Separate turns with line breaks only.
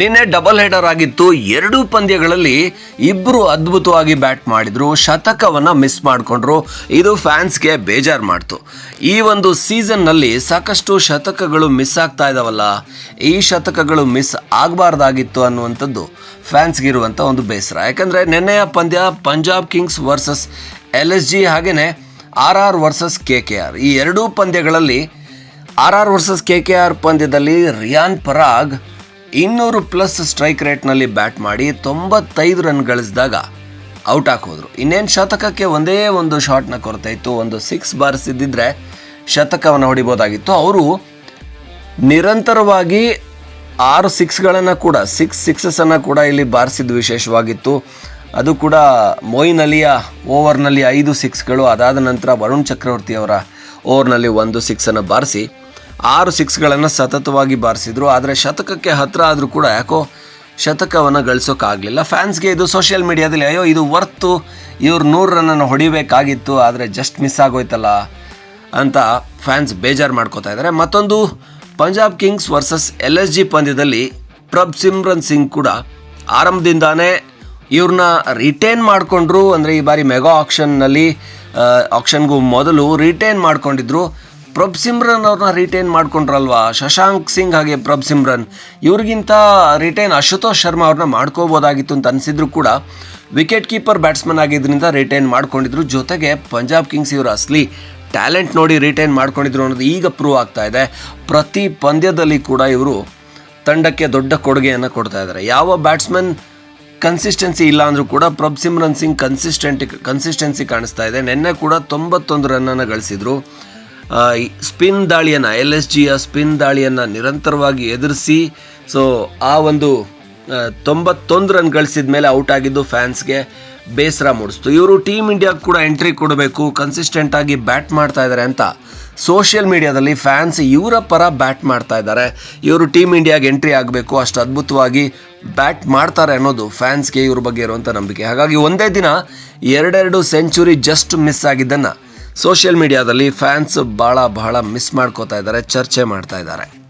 ನಿನ್ನೆ double header ಆಗಿತ್ತು. ಎರಡೂ ಪಂದ್ಯಗಳಲ್ಲಿ ಇಬ್ಬರು ಅದ್ಭುತವಾಗಿ ಬ್ಯಾಟ್ ಮಾಡಿದ್ರು. ಶತಕವನ್ನ ಮಿಸ್ ಮಾಡಿಕೊಂಡ್ರು. ಇದು ಫ್ಯಾನ್ಸ್ಗೆ ಬೇಜಾರು ಮಾಡ್ತು. ಈ ಒಂದು ಸೀಸನ್ನಲ್ಲಿ ಸಾಕಷ್ಟು ಶತಕಗಳು ಮಿಸ್ ಆಗ್ತಾ ಇದಾವಲ್ಲ. ಈ ಶತಕಗಳು ಮಿಸ್ ಆಗಬಾರ್ದಾಗಿತ್ತು ಅನ್ನುವಂಥದ್ದು ಫ್ಯಾನ್ಸ್ಗೆ ಇರುವಂಥ ಒಂದು ಬೇಸರ. ಯಾಕಂದರೆ ನಿನ್ನೆಯ ಪಂದ್ಯ Punjab kings versus L S G ಹಾಗೆಯೇ R R versus K K R ಈ ಎರಡೂ ಪಂದ್ಯಗಳಲ್ಲಿ R R versus K K R ಪಂದ್ಯದಲ್ಲಿ ರಿಯಾನ್ ಪರಾಗ್ ಇನ್ನೂರು ಪ್ಲಸ್ ಸ್ಟ್ರೈಕ್ ರೇಟ್ನಲ್ಲಿ ಬ್ಯಾಟ್ ಮಾಡಿ ತೊಂಬತ್ತೈದು ರನ್ ಗಳಿಸಿದಾಗ ಔಟ್ ಹಾಕೋದ್ರು ಇನ್ನೇನು ಶತಕಕ್ಕೆ ಒಂದೇ ಒಂದು ಶಾಟ್ನ ಕೊರತೆ ಇತ್ತು, ಒಂದು ಸಿಕ್ಸ್ ಬಾರಿಸಿದ್ದಿದ್ರೆ ಶತಕವನ್ನು ಹೊಡಿಬೋದಾಗಿತ್ತು. ಅವರು ನಿರಂತರವಾಗಿ ಆರು ಸಿಕ್ಸ್ಗಳನ್ನು ಕೂಡ, ಸಿಕ್ಸ್ ಸಿಕ್ಸಸನ್ನು ಕೂಡ ಇಲ್ಲಿ ಬಾರಿಸಿದ್ದು ವಿಶೇಷವಾಗಿತ್ತು. ಅದು ಕೂಡ ಮೊಯಿನ್ ಅಲಿಯ ಓವರ್ನಲ್ಲಿ ಐದು ಸಿಕ್ಸ್ಗಳು ಅದಾದ ನಂತರ ವರುಣ್ ಚಕ್ರವರ್ತಿಯವರ ಓವರ್ನಲ್ಲಿ ಒಂದು ಸಿಕ್ಸನ್ನು ಬಾರಿಸಿ ಆರು ಸಿಕ್ಸ್ಗಳನ್ನು ಸತತವಾಗಿ ಬಾರಿಸಿದ್ರು. ಆದರೆ ಶತಕಕ್ಕೆ ಹತ್ತಿರ ಆದರೂ ಕೂಡ ಯಾಕೋ ಶತಕವನ್ನು ಗಳಿಸೋಕ್ಕಾಗಲಿಲ್ಲ ಫ್ಯಾನ್ಸ್ಗೆ ಇದು ಸೋಷಿಯಲ್ ಮೀಡಿಯಾದಲ್ಲಿ ಅಯ್ಯೋ ಇದು ವರ್ತು, ಇವ್ರು ನೂರು ರನ್ನನ್ನು ಹೊಡಿಬೇಕಾಗಿತ್ತು, ಆದರೆ ಜಸ್ಟ್ ಮಿಸ್ ಆಗೋಯ್ತಲ್ಲ ಅಂತ ಫ್ಯಾನ್ಸ್ ಬೇಜಾರು ಮಾಡ್ಕೋತಾ ಇದ್ದಾರೆ ಮತ್ತೊಂದು, Punjab kings versus L S G ಪಂದ್ಯದಲ್ಲಿ ಪ್ರಭ್ ಸಿಮ್ರನ್ ಸಿಂಗ್ ಕೂಡ ಆರಂಭದಿಂದಾನೇ ಇವ್ರನ್ನ ರಿಟೇನ್ ಮಾಡಿಕೊಂಡ್ರು. ಅಂದರೆ ಈ ಬಾರಿ ಮೆಗಾ ಆಕ್ಷನ್ನಲ್ಲಿ ಆಕ್ಷನ್ಗೂ ಮೊದಲು ರಿಟೇನ್ ಮಾಡ್ಕೊಂಡಿದ್ರು. ಪ್ರಭ್ ಸಿಮ್ರನ್ ಅವ್ರನ್ನ ರಿಟೈನ್ ಮಾಡ್ಕೊಂಡ್ರಲ್ವಾ? ಶಶಾಂಕ್ ಸಿಂಗ್ ಹಾಗೆ ಪ್ರಭ್ ಸಿಮ್ರನ್. ಇವ್ರಿಗಿಂತ ರಿಟೈನ್ ಅಶುತೋಷ್ ಶರ್ಮಾ ಅವ್ರನ್ನ ಮಾಡ್ಕೋಬೋದಾಗಿತ್ತು ಅಂತ ಅನಿಸಿದ್ರು ಕೂಡ ವಿಕೆಟ್ ಕೀಪರ್ ಬ್ಯಾಟ್ಸ್ಮನ್ ಆಗಿದ್ದರಿಂದ ರಿಟೈನ್ ಮಾಡ್ಕೊಂಡಿದ್ರು. ಜೊತೆಗೆ ಪಂಜಾಬ್ ಕಿಂಗ್ಸ್ ಇವರು ಅಸಲಿ ಟ್ಯಾಲೆಂಟ್ ನೋಡಿ ರಿಟೈನ್ ಮಾಡ್ಕೊಂಡಿದ್ರು ಅನ್ನೋದು ಈಗ ಪ್ರೂವ್ ಆಗ್ತಾ ಇದೆ. ಪ್ರತಿ ಪಂದ್ಯದಲ್ಲಿ ಕೂಡ ಇವರು ತಂಡಕ್ಕೆ ದೊಡ್ಡ ಕೊಡುಗೆಯನ್ನು ಕೊಡ್ತಾ ಇದ್ದಾರೆ ಯಾವ ಬ್ಯಾಟ್ಸ್ಮನ್ ಕನ್ಸಿಸ್ಟೆನ್ಸಿ ಇಲ್ಲ ಅಂದರೂ ಕೂಡ ಪ್ರಭ್ ಸಿಮ್ರನ್ ಸಿಂಗ್ ಕನ್ಸಿಸ್ಟೆಂಟ್ ಕನ್ಸಿಸ್ಟೆನ್ಸಿ ಕಾಣಿಸ್ತಾ ಇದೆ. ನಿನ್ನೆ ಕೂಡ ತೊಂಬತ್ತೊಂದು ರನ್ನನ್ನು ಗಳಿಸಿದ್ರು. ಸ್ಪಿನ್ ದಾಳಿಯನ್ನು, ಎಲ್ ಎಸ್ ಜಿಯ ಸ್ಪಿನ್ ದಾಳಿಯನ್ನು ನಿರಂತರವಾಗಿ ಎದುರಿಸಿ ಸೊ ಆ ಒಂದು ತೊಂಬತ್ತೊಂದು ರನ್ ಗಳಿಸಿದ ಮೇಲೆ ಔಟ್ ಆಗಿದ್ದು ಫ್ಯಾನ್ಸ್ಗೆ ಬೇಸರ ಮೂಡಿಸ್ತು. ಇವರು ಟೀಮ್ ಇಂಡಿಯಾಗೆ ಕೂಡ ಎಂಟ್ರಿ ಕೊಡಬೇಕು ಕನ್ಸಿಸ್ಟೆಂಟ್ ಆಗಿ ಬ್ಯಾಟ್ ಮಾಡ್ತಾ ಇದ್ದಾರೆ ಅಂತ ಸೋಷಿಯಲ್ ಮೀಡಿಯಾದಲ್ಲಿ ಫ್ಯಾನ್ಸ್ ಇವರ ಪರ ಬ್ಯಾಟ್ ಮಾಡ್ತಾ ಇದ್ದಾರೆ ಇವರು ಟೀಮ್ ಇಂಡಿಯಾಗೆ ಎಂಟ್ರಿ ಆಗಬೇಕು, ಅಷ್ಟು ಅದ್ಭುತವಾಗಿ ಬ್ಯಾಟ್ ಮಾಡ್ತಾರೆ ಅನ್ನೋದು ಫ್ಯಾನ್ಸ್ಗೆ ಇವ್ರ ಬಗ್ಗೆ ಇರುವಂಥ ನಂಬಿಕೆ. ಹಾಗಾಗಿ ಒಂದೇ ದಿನ, ಎರಡೆರಡು ಸೆಂಚುರಿ ಜಸ್ಟ್ ಮಿಸ್ ಆಗಿದ್ದನ್ನು ಸೋಷಿಯಲ್ ಮೀಡಿಯಾದಲ್ಲಿ ಫ್ಯಾನ್ಸ್ ಭಾಳ ಬಹಳ ಮಿಸ್ ಮಾಡ್ಕೋತಾ ಇದ್ದಾರೆ ಚರ್ಚೆ ಮಾಡ್ತಾ ಇದ್ದಾರೆ.